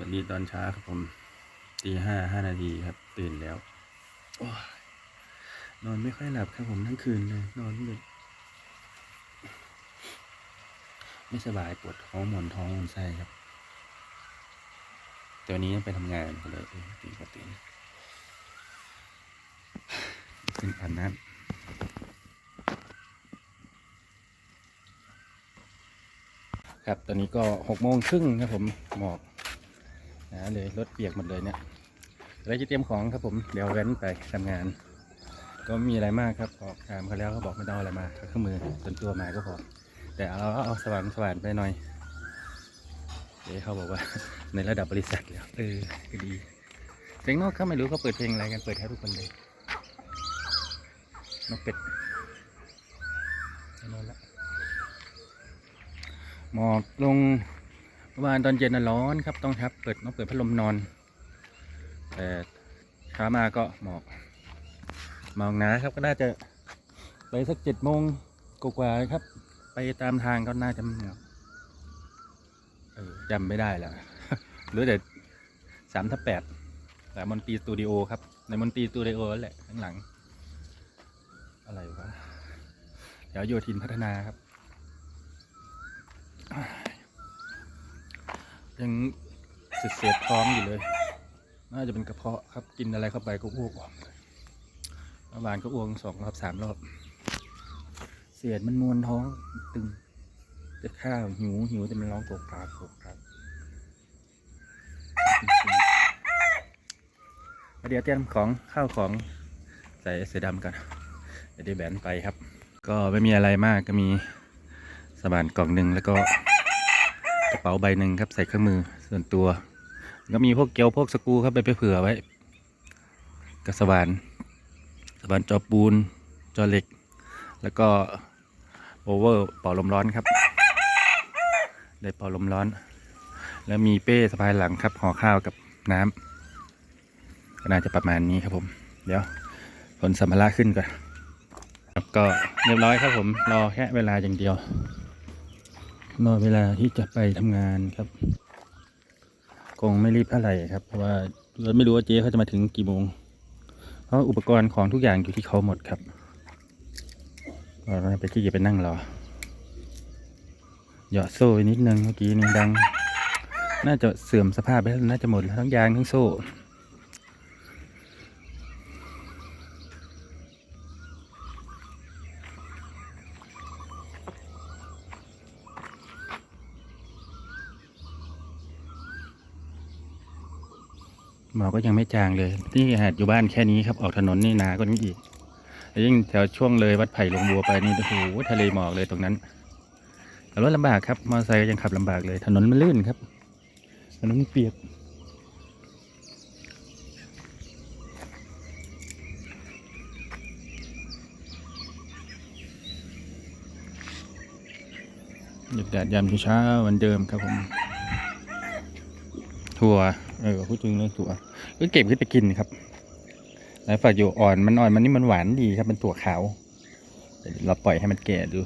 วัสดีตอนเช้าครับผมตีห้าห้านาทีครับ ตื่นแล้วอนอนไม่ค่อยหลับครับผมทั้งคืนเลย นอนแบบไม่สบายปวดท้องหมอนท้องหมอนไส้ครับต่วันนี้ไปทำงานก็เลยตื่นก็ตื่นขึ้นอาบน้ำครับ ตอนนี้ก็หกโมงครึ่งครับผมหมอก นะเลยรถเปียกหมดเลยเนี่ยเลยจะเตรียมของครับผมเดี๋ยวแว้นไปทำงาน ก็มีอะไรมากครับบอกถามเขาแล้วเขาบอกไม่ต้องอะไรมาเครื่องมือส่วนตัวมาก็พอแต่เอาเอาสว่านสว่านไปหน่อยเดี๋ยวเขาบอกว่าในระดับบริษัทแล้วเออก็ดีเสียงนอกเขาไม่รู้เขาเปิดเพลงอะไรกันเปิดให้ทุกคนเลยนกเป็ดนอนละหมอกลง วานตอนเย็นน่ะร้อนครับต้องครับ เปิดต้องเปิดพัดลมนอน แต่เช้ามาก็หมอกหมอกหนาครับก็น่าจะไปสักเจ็ดโมงกว่าครับ ไปตามทางก็น่าจะหงาเออจำไม่ได้แล้วหรือแต่สามทับแปดแต่มอนตีสตูดิโอครับ ในมอนตีสตูดิโอแหละข้างหลัง อะไรวะแถวโยธินพัฒนาครับ ยังเสียดเสียดท้องอยู่เลย น่าจะเป็นกระเพาะครับกินอะไรเข้าไปก็อ้วกออกเมื่อวานก็อ้วกสองรอบสามรอบ เสียดมันมวนท้องตึง จะข้าวหิวหิวแต่มันร้องโกรกกรากโกรกกรากเดี๋ยวเตรียมของข้าวของใส่เสือดำกันเดี๋ยวแบนไปครับ ก็ไม่มีอะไรมากก็มีสบานกล่องหนึ่งแล้วก็ กระเป๋าใบหนึ่งครับใส่เครื่องมือส่วนตัว ก็มีพวกเกลียวพวกสกูครับไปไปเผื่อไว้กระสวานสวานจอปูนจอเหล็ก แล้วก็โอเวอร์เป่าลมร้อนครับ ได้เป่าลมร้อน แล้วมีเป้สะพายหลังครับห่อข้าวกับน้ำก็น่าจะประมาณนี้ครับผม เดี๋ยวขนสัมภาระขึ้นก่อนก็เรียบร้อยครับผมรอแค่เวลาอย่างเดียว รอเวลาที่จะไปทำงานครับ คงไม่รีบเท่าไหร่ครับ เพราะว่าเราไม่รู้ว่าเจ๊เขาจะมาถึงกี่โมง เพราะอุปกรณ์ของทุกอย่างอยู่ที่เขาหมดครับเราไปที่จะไปนั่งรอเหยาะโซ่ไปนิดนึงเมื่อกี้นี่ดัง น่าจะเสื่อมสภาพไปแล้วน่าจะหมดแล้วทั้งยางทั้งโซ่ หมอก็ยังไม่จางเลยนี่หาดอยู่บ้านแค่นี้ครับออกถนนนี่หนาก็นี้อีกยิ่งแถวช่วงเลยวัดไผ่หลวงบัวไปนี่โอ้โหทะเลหมอกเลยตรงนั้นขับรถลำบากครับมอเตอร์ไซค์ก็ยังขับลำบากเลย ถนนมันลื่นครับ ถนนเปียกหยุดแดดยามเช้าวันเดิมครับผม ถั่ว เออพูดถึงเรื่องถั่ว ก็เก็บขึ้นไปกินครับแล้วฝากอยู่อ่อนมันอ่อนมันนี่มันหวานดีครับเป็นถั่วขาวเราปล่อยให้มันแก่ดู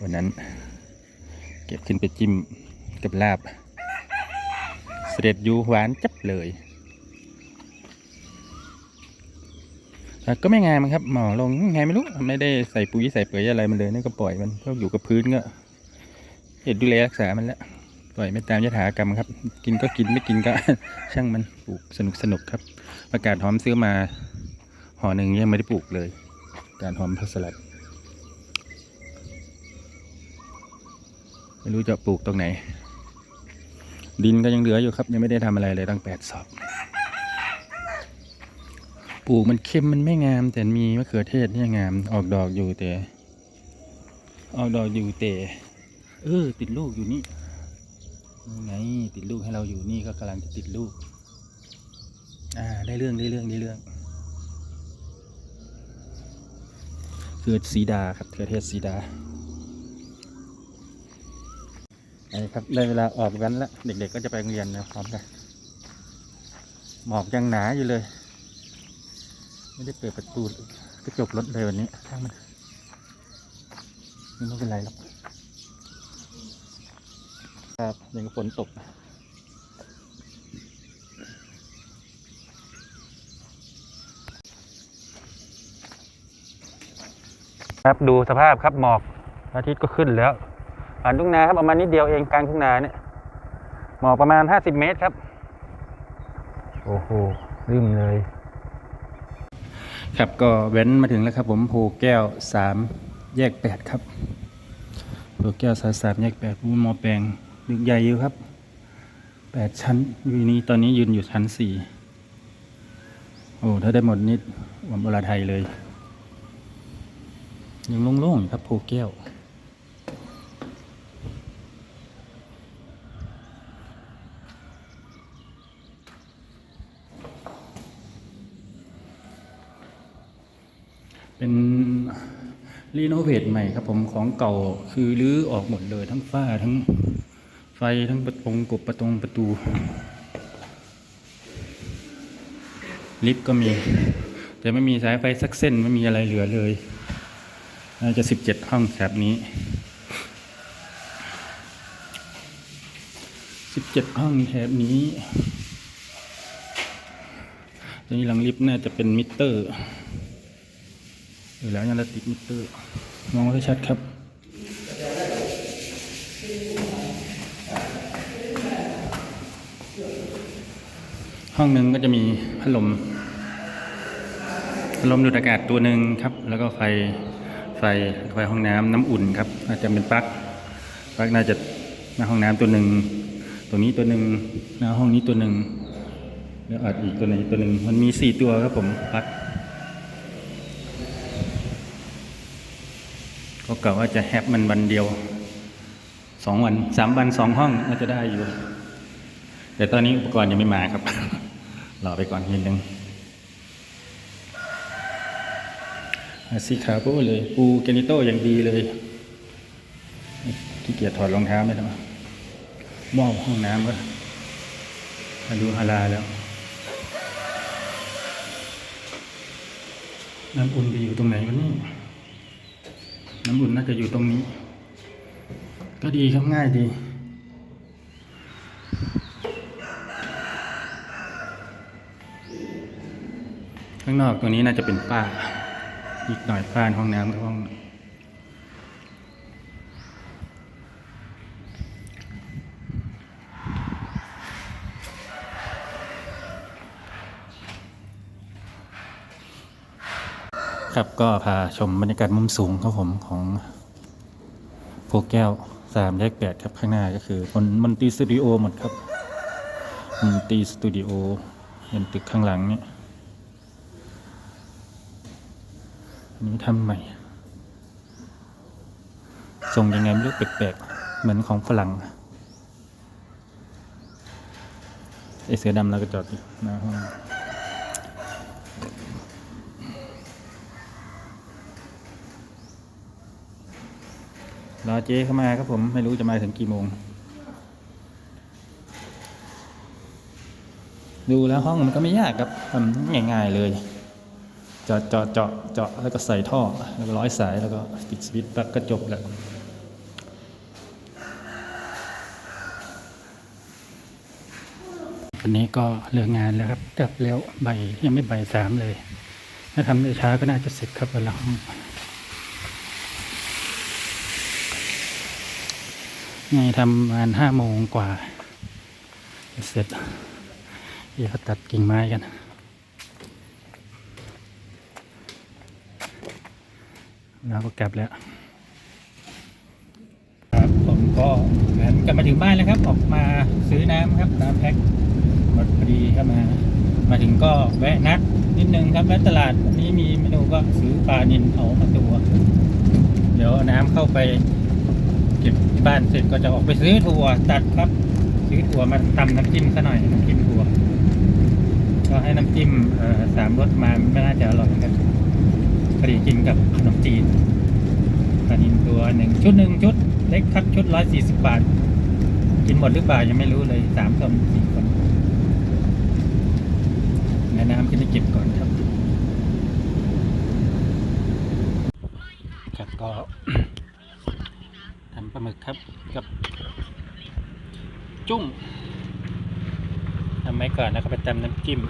วันนั้น เก็บขึ้นไปจิ้มกับลาบ เสด็จอยูหวานจับเลยแต่ก็ไม่งามครับหมอลงไงไม่รู้ไม่ได้ใส่ปุ๋ยใส่เปลือยอะไรมันเลยนี่ก็ปล่อยมันก็อยู่กับพื้นก็เห็นดูแลรักษามันแล้ว ปล่อยไม่ตามยถากรรมครับ กินก็กินไม่กินก็ ช่างมันปลูกสนุกสนุกครับประกาศหอมซื้อมาห่อหนึ่งยังไม่ได้ปลูกเลย การหอมพัสลัดไม่รู้จะปลูกตรงไหน ดินก็ยังเหลืออยู่ครับ ยังไม่ได้ทำอะไรเลยตั้งแปดสอบปลูกมันเค็มมันไม่งาม แต่มีมะเขือเทศเนี่ยงาม ออกดอกอยู่แต่ออกดอกอยู่แต่เออติดลูกอยู่นี่ นี่ไงติดลูกให้เราอยู่นี่ก็กำลังจะติดลูก อ่า ได้เรื่องได้เรื่องได้เรื่อง เกิดสีดาครับเกิดเทศสีดาไอ้ครับได้เวลาออกกันแล้วเด็กๆก็จะไปโรงเรียนนะพร้อมกันหมอกยังหนาอยู่เลย ไม่ได้เปิดประตูกระจกรถเลยวันนี้ช่างมันนี่ไม่เป็นไรหรอก ครับยังฝนตก ครับดูสภาพครับหมอกอาทิตย์ก็ขึ้นแล้วผ่านทุ่งนาครับประมาณนิดเดียวเองกลางทุ่งนาเนี่ยหมอกประมาณห้าสิบเมตรครับ โอ้โหลืมเลย ครับก็เว้นมาถึงแล้วครับ ผมภูแก้วสามแยกแปดครับภูแก้วสามแยกแปดภูมอแปลง ดึกใหญ่อยู่ครับแปดชั้นอยู่นี้ตอนนี้ยืนอยู่ชั้นสี่โอ้ถ้าได้หมดนิดวันเวลาไทยเลย ยังโล่งๆครับภูแก้วเป็นรีโนเวทใหม่ครับผมของเก่าคือรื้อออกหมดเลยทั้งฝ้าทั้ง ไฟทั้งประตงกบประตงประตู ลิฟต์ก็มี แต่ไม่มีสายไฟสักเส้นไม่มีอะไรเหลือเลยน่าจะสิบเจ็ดห้องแถบนี้สิบเจ็ดห้องแถบนี้ตรงนี้หลังลิฟต์น่าจะเป็นมิเตอร์อยู่แล้วยังติดมิเตอร์ มองให้ชัดครับ ห้องหนึ่งก็จะมีพัดลมพัดลมดูดอากาศตัวหนึ่งครับ แล้วก็ไฟไฟไฟห้องน้ำน้ำอุ่นครับน่าจะเป็นปลั๊กปลั๊กน่าจะหน้าห้องน้ำตัวหนึ่งตัวนี้ตัวหนึ่งหน้าห้องนี้ตัวหนึ่งแล้วอาจอีกตัวไหนตัวหนึ่งมันมีสี่ตัวครับผมปลั๊กก็กะว่าจะแฮปมันวันเดียวสองวันสามวันสองห้องน่าจะได้อยู่ แต่ตอนนี้อุปกรณ์ยังไม่มาครับ รอไปก่อนนิดนึงอาซีขาโป้เลยปูแกนิโต้อย่างดีเลยขี้เกียจถอดรองเท้าไม่ได้มหม้อห้องน้ำก็มาดูฮาลาแล้ว น้ำอุ่นจะอยู่ตรงไหนวะนี่น้ำอุ่นน่าจะอยู่ตรงนี้ ก็ดีครับง่ายดี ข้างนอกตัวนี้น่าจะเป็นฝ้า อีกหน่อยฝ้านห้องน้ำกับห้องครับก็พาชมบรรยากาศมุมสูงครับผมของโพแก้วสามแยกแปดครับข้างหน้าก็คือมันมันตีสตูดิโอหมดครับมันตีสตูดิโอเห็นตึกข้างหลังเนี่ย อั นนี้ทำใหม่ทรงยังไงไม่รู้แปลกๆ เหมือนของฝรั่งไอเสือดำเราก็จอดอยู่หน้าห้องรอเจ๊เข้ามาครับผมไม่รู้จะมาถึงกี่โมง ดูแล้วห้องมันก็ไม่ยากครับทำง่าย ๆเลย เจาะเจาะเจาะเจาะแล้วก็ใส่ท่อแล้วก็ร้อยสายแล้วก็ปิดสวิตช์ปลั๊กก็จบแล้ววันนี้ก็เลิกงานแล้วครับกลับแล้วใบยยังไม่ใบายสามเลย ถ้าทำได้ช้าก็น่าจะเสร็จครับเวลาไงทำประมาณห้าโมงกว่า เสร็จเดี๋ยวตัดกิ่งไม้กัน เราก็แกลบแล้วครับผมก็เหมือนกลับมาถึงบ้านแล้วครับ ออกมาซื้อน้ำครับน้ำแพ็คหมดพอดีครับมา มาถึงก็แวะนัดนิดนึงครับแวะตลาดวันนี้มีเมนูก็ซื้อปลานินเผามาตัว เดี๋ยวน้ำเข้าไปเก็บที่บ้านเสร็จก็จะออกไปซื้อถั่วตัดครับ ซื้อถั่วมาตำน้ำจิ้มซะหน่อยน้ำจิ้มถั่วก็ให้น้ำจิ้มสามรสมาไม่น่าจะอร่อยกัน พอดีกินกับขนมจีนปลานินตัวหนึ่งชุดหนึ่งชุดเล็กครับชุดร้อยสี่สิบบาท กินหมดหรือเปล่ายังไม่รู้เลยสามคนสี่คนแนะน้ำจะได้เก็บก่อนครับ ครับก็ทำปลาหมึกครับกับ จุ้งทำไว้ก่อนแล้วก็ไปตำน้ำจิ้ม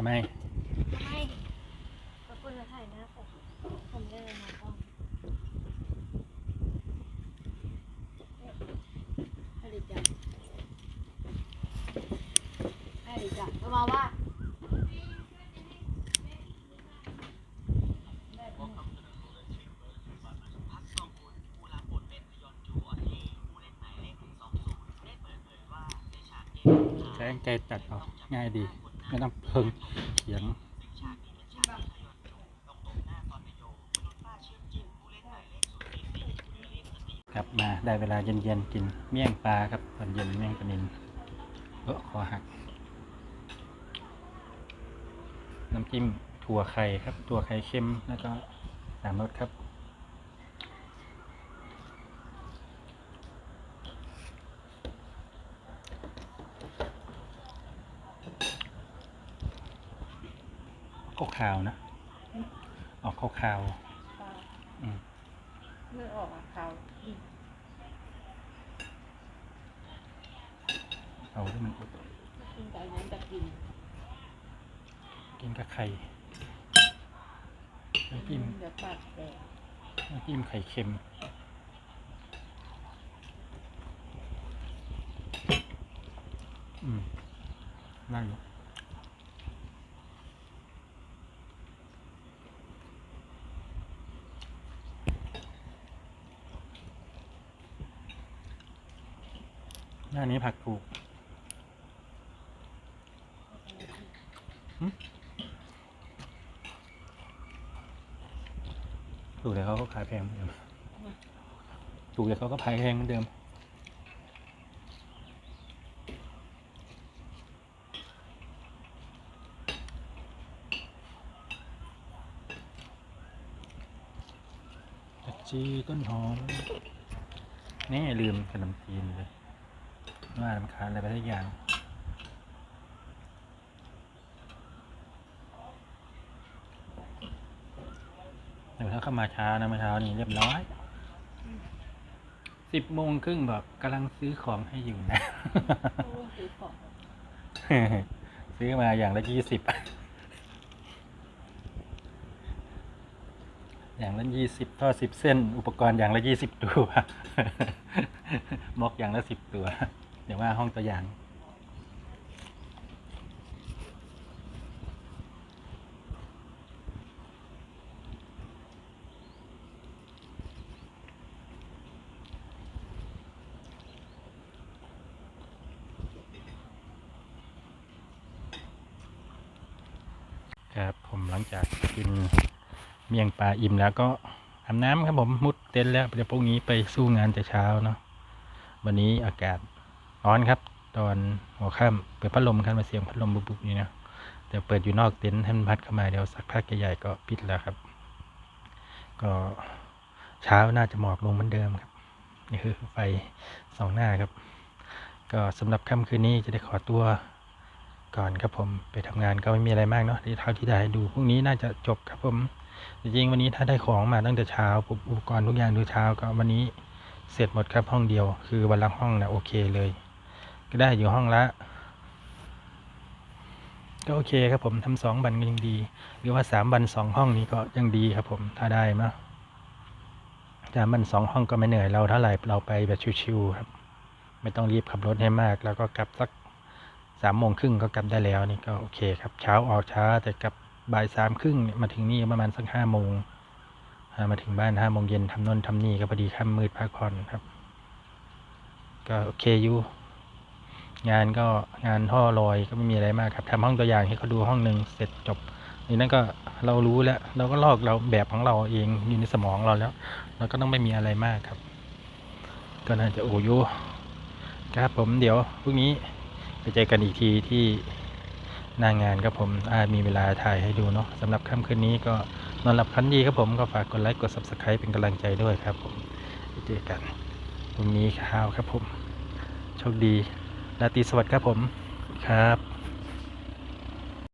ทำไมคนเล่นมาต้องอริจันอริจันก็มาว่าใช้ไกลตัดออกง่ายดี ไม่ต้องเพิ่งเขียงครับมาได้เวลาเย็นๆกินเมี่ยงปลาครับตอนเย็นเมี่ยงปลานินเออคอหัก น้ำจิ้มถั่วไข่ครับ ถั่วไข่เค็มแล้วก็สามรสครับาวๆนะ ออกขาวๆอืมไม่ออกอะเขาเอาที่มันอุดกินไก่นั้นจะกินกินกับไข่น้ำจิ้มเดี๋ยวปากแดงน้ำจิ้มไข่เค็ม อืมนั่นอยู่ น้านี้ผักถูกถูกแต่เขาก็ขายแพงเหมือนเดิม ถูกแต่เขาก็ขายแพงเหมือนเดิมผักชีต้นหอม นี่ลืมขนมจีนเลย ว่าลำคาญอะไรไปทุกอย่างเดี๋ยวถ้าเข้ามาช้านะเมื่อเช้านี้เรียบร้อยสิบโมงครึ่งแบบกำลังซื้อของให้อยู่นะโอ้ซื้อของซื้อมาอย่างละยี่สิบอย่างละยี่สิบท่อสิบเส้น อุปกรณ์อย่างละยี่สิบตัว มอกอย่างละสิบตัว เดี๋ยวว่าห้องตัวอย่าง ครับผมหลังจากกินเมี่ยงปลาอิ่มแล้วก็อาบน้ำครับผมมุดเต็นท์แล้วเดี๋ยวพรุ่งนี้ไปสู้งานแต่เช้าเนาะวันนี้อากาศ ร้อนครับ ตอนหัวค่ำเปิดพัดลมครับมาเสียงพัดลมบุบๆนี่นะแต่เปิดอยู่นอกเต็นท์ให้มันพัดเข้ามาเดี๋ยวสักพักใหญ่ๆก็ปิดแล้วครับ ก็เช้าน่าจะหมอกลงเหมือนเดิมครับนี่คือไฟสองหน้าครับ ก็สำหรับค่ำคืนนี้จะได้ขอตัวก่อนครับผมไปทำงานก็ไม่มีอะไรมากเนาะที่เท่าที่ได้ดูพรุ่งนี้น่าจะจบครับผมจริงๆวันนี้ถ้าได้ของมาตั้งแต่เช้าปุบอุปกรณ์ทุกอย่างดูเช้าก็วันนี้เสร็จหมดครับห้องเดียว คือวันละห้องนะโอเคเลย ก็ได้อยู่ห้องละก็โอเคครับผมทำสองวันก็ยังดี หรือว่าสามวันสองห้องนี้ก็ยังดีครับผมถ้าได้มาสามวันสองห้องก็ไม่เหนื่อยเราเท่าไหร่เราไปแบบชิวๆครับ ไม่ต้องรีบขับรถให้มาก แล้วก็กลับสักสามโมงครึ่งก็กลับได้แล้วนี่ก็โอเคครับเช้าออกช้าแต่กลับบ่ายสามครึ่งมาถึงนี่ประมาณสักห้าโมงมาถึงบ้านห้าโมงเย็นทำนนทำนี่ก็พอดีค่ำมืดพักผ่อนครับ ก็โอเคอยู่ งานก็งานท่อลอยก็ไม่มีอะไรมากครับทำห้องตัวอย่างให้เขาดูห้องหนึ่งเสร็จจบนี่นั่นก็เรารู้แล้วเราก็ลอกเราแบบของเราเองอยู่ในสมองเราแล้ว เราก็ต้องไม่มีอะไรมากครับ ก็น่าจะโออยูครับผมเดี๋ยวพรุ่งนี้ไปเจอกันอีกทีที่หน้างานครับผมอามีเวลาถ่ายให้ดูเนาะสำหรับค่ำคืนนี้ก็นอนหลับพันดีครับผมก็ฝากกดไลค์กด subscribe เป็นกำลังใจด้วยครับผมไปเจอกันพรุ่งนี้ข้าวครับผมโชคดี ราตรีสวัสดิ์ครับผมครับ